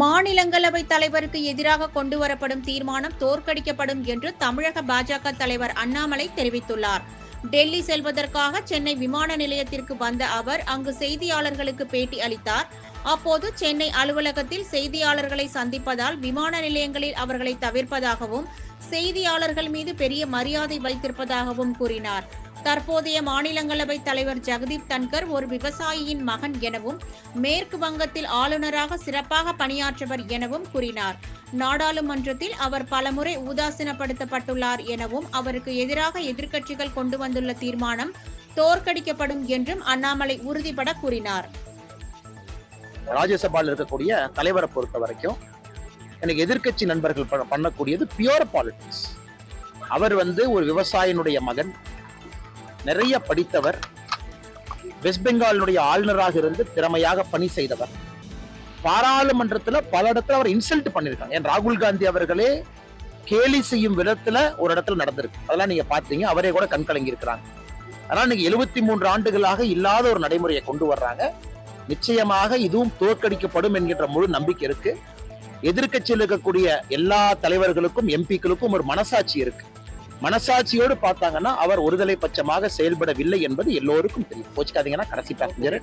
மாநிலங்களவை தலைவருக்கு எதிராக கொண்டுவரப்படும் தீர்மானம் தோற்கடிக்கப்படும் என்று தமிழக பாஜக தலைவர் அண்ணாமலை தெரிவித்துள்ளார். டெல்லி செல்வதற்காக சென்னை விமான நிலையத்திற்கு வந்த அவர் அங்கு செய்தியாளர்களுக்கு பேட்டி அளித்தார். அப்போது சென்னை அலுவலகத்தில் செய்தியாளர்களை சந்திப்பதால் விமான நிலையங்களில் அவர்களை தவிர்ப்பதாகவும் செய்தியாளர்கள் மீது பெரிய மரியாதை வைத்திருப்பதாகவும் கூறினார். தற்போதைய மாநிலங்களவை தலைவர் ஜெகதீப் தன்கர் ஒரு விவசாயியின் மகன் எனவும் மேற்கு வங்கத்தில் ஆளுநராக சிறப்பாக பணியாற்றவர் எனவும் கூறினார். நாடாளுமன்றத்தில் அவர் பலமுறை உதாசீனப்படுத்தப்பட்டுள்ளார் எனவும் அவருக்கு எதிராக எதிர்க்கட்சிகள் கொண்டு வந்துள்ள தீர்மானம் தோற்கடிக்கப்படும் என்றும் அண்ணாமலை உறுதிபட கூறினார். ராஜ்யசபாவில் இருக்கக்கூடிய தலைவரை பொறுத்த வரைக்கும் எனக்கு எதிர்க்கட்சி நண்பர்கள் பண்ணக்கூடியது பியூர் பாலிடிக்ஸ் அவர் வந்து ஒரு விவசாயினுடைய மகன் நிறைய படித்தவர் வெஸ்ட் பெங்காலினுடைய ஆளுநராக இருந்து திறமையாக பணி செய்தவர். பாராளுமன்றத்தில் பல இடத்துல அவர் இன்சல்ட் பண்ணியிருக்காங்க. ஏன் ராகுல் காந்தி அவர்களே கேலி செய்யும் விதத்துல ஒரு இடத்துல நடந்திருக்கு. அதெல்லாம் நீங்க பாத்தீங்க அவரே கூட கண் கலங்கி இருக்கிறாங்க. அதனால நீங்க எழுபத்தி மூன்று ஆண்டுகளாக இல்லாத ஒரு நடைமுறையை கொண்டு வர்றாங்க. நிச்சயமாக இதுவும் தோற்கடிக்கப்படும் என்கின்ற முழு நம்பிக்கை இருக்கு. எதிர்க்கட்சியில் இருக்கக்கூடிய எல்லா தலைவர்களுக்கும் எம்பிக்களுக்கும் ஒரு மனசாட்சி இருக்கு. மனசாட்சியோடு பார்த்தாங்கன்னா அவர் ஒருதலை பட்சமாக செயல்படவில்லை என்பது எல்லோருக்கும் தெரியும். கோச்சிக்காதீங்கன்னா கடைசி பேசஞ்சர்